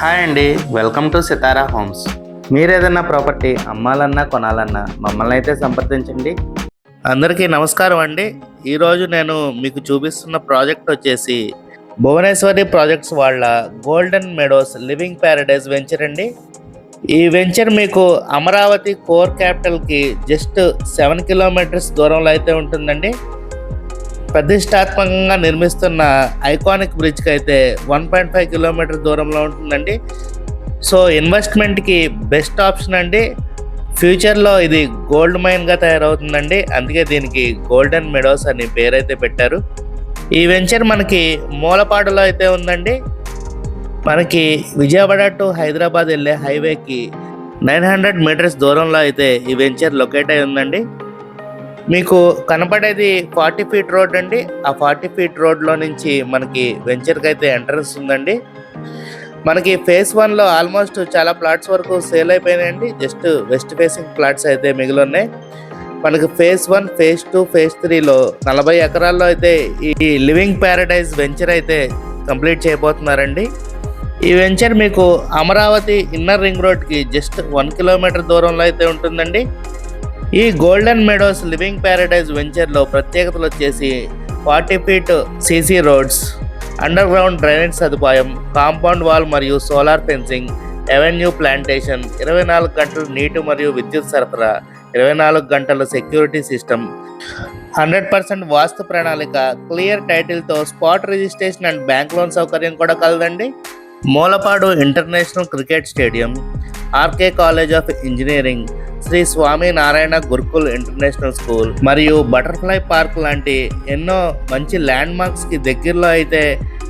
Hi అండి. Welcome to Sitara Homes. మీరు ఏదైనా ప్రాపర్టీ అమ్మాలన్నా కొనాలన్నా మమ్మల్ని అయితే సంప్రదించండి. అందరికీ నమస్కారం అండి. ఈరోజు నేను మీకు చూపిస్తున్న ప్రాజెక్ట్ వచ్చేసి భువనేశ్వరి ప్రాజెక్ట్స్ వాళ్ళ Golden Meadows Living Paradise venture అండి. ఈ వెంచర్ మీకు అమరావతి కోర్ క్యాపిటల్కి జస్ట్ సెవెన్ కిలోమీటర్స్ దూరంలో అయితే ఉంటుందండి. ప్రతిష్టాత్మకంగా నిర్మిస్తున్న ఐకానిక్ బ్రిడ్జ్కి అయితే వన్ పాయింట్ ఫైవ్ కిలోమీటర్ దూరంలో ఉంటుందండి. సో ఇన్వెస్ట్మెంట్కి బెస్ట్ ఆప్షన్ అండి. ఫ్యూచర్లో ఇది గోల్డ్ మైన్గా తయారవుతుందండి. అందుకే దీనికి గోల్డెన్ మెడోస్ అని పేరైతే పెట్టారు. ఈ వెంచర్ మనకి మూలపాడులో అయితే ఉందండి. మనకి విజయవాడ టు హైదరాబాద్ వెళ్ళే హైవేకి నైన్ హండ్రెడ్ మీటర్స్ దూరంలో అయితే ఈ వెంచర్ లొకేట్ అయి ఉందండి. మీకు కనపడేది ఫార్టీ ఫీట్ రోడ్ అండి. ఆ ఫార్టీ ఫీట్ రోడ్లో నుంచి మనకి వెంచర్కి అయితే ఎంట్రన్స్ ఉందండి. మనకి ఫేస్ వన్లో ఆల్మోస్ట్ చాలా ప్లాట్స్ వరకు సేల్ అయిపోయినాయండి. జస్ట్ వెస్ట్ ఫేసింగ్ ప్లాట్స్ అయితే మిగిలి ఉన్నాయి. మనకి phase one phase two phase త్రీలో నలభై ఎకరాల్లో అయితే ఈ లివింగ్ ప్యారడైజ్ వెంచర్ అయితే కంప్లీట్ చేయబోతున్నారండి. ఈ వెంచర్ మీకు అమరావతి ఇన్నర్ రింగ్ రోడ్కి జస్ట్ వన్ కిలోమీటర్ దూరంలో అయితే ఉంటుందండి. ఈ గోల్డెన్ మెడోస్ లివింగ్ ప్యారడైజ్ వెంచర్లో ప్రత్యేకతలు వచ్చేసి forty feet CC roads underground drainage సదుపాయం కాంపౌండ్ వాల్ మరియు సోలార్ ఫెన్సింగ్ ఎవెన్యూ ప్లాంటేషన్ ఇరవై నాలుగు గంటలు నీటి మరియు విద్యుత్ సరఫరా ఇరవై నాలుగు గంటల security system hundred percent vastu ప్రణాళిక క్లియర్ టైటిల్తో spot registration and bank loan సౌకర్యం కూడా కలదండి. Mulapadu international cricket stadium RK college of engineering Shri Swami Narayana Gurukul international school మరియు బటర్ఫ్లై పార్క్ లాంటి ఎన్నో మంచి ల్యాండ్ మార్క్స్కి దగ్గరలో అయితే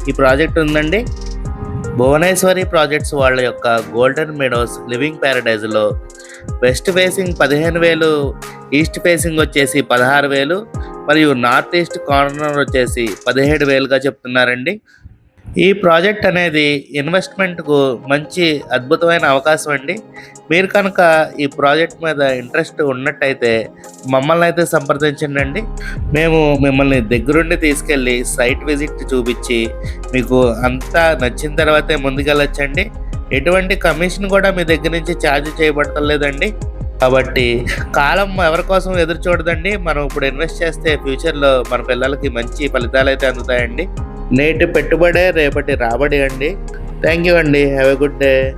ఈ ప్రాజెక్ట్ ఉందండి. భువనేశ్వరి ప్రాజెక్ట్స్ వాళ్ళ యొక్క గోల్డెన్ మెడోస్ లివింగ్ ప్యారడైజ్లో వెస్ట్ ఫేసింగ్ పదిహేను వేలు ఈస్ట్ ఫేసింగ్ వచ్చేసి పదహారు వేలు మరియు నార్త్ ఈస్ట్ కార్నర్ వచ్చేసి పదిహేడు వేలుగా చెప్తున్నారండి. ఈ ప్రాజెక్ట్ అనేది ఇన్వెస్ట్మెంట్కు మంచి అద్భుతమైన అవకాశం అండి. మీరు కనుక ఈ ప్రాజెక్ట్ మీద ఇంట్రెస్ట్ ఉన్నట్టయితే మమ్మల్ని అయితే సంప్రదించండి అండి. మేము మిమ్మల్ని దగ్గరుండి తీసుకెళ్ళి సైట్ విజిట్ చూపించి మీకు అంతా నచ్చిన తర్వాతే ముందుకెళ్ళొచ్చండి. ఎటువంటి కమిషన్ కూడా మీ దగ్గర నుంచి ఛార్జ్ చేయబడతలేదండి కాబట్టి కాలం ఎవరి కోసం ఎదురు చూడదండి మనం ఇప్పుడు ఇన్వెస్ట్ చేస్తే ఫ్యూచర్లో మన పిల్లలకి మంచి ఫలితాలు అయితే అందుతాయండి. నేటి పెట్టుబడే రేపటి రాబడి అండి. థ్యాంక్ యూ అండి. Have a good day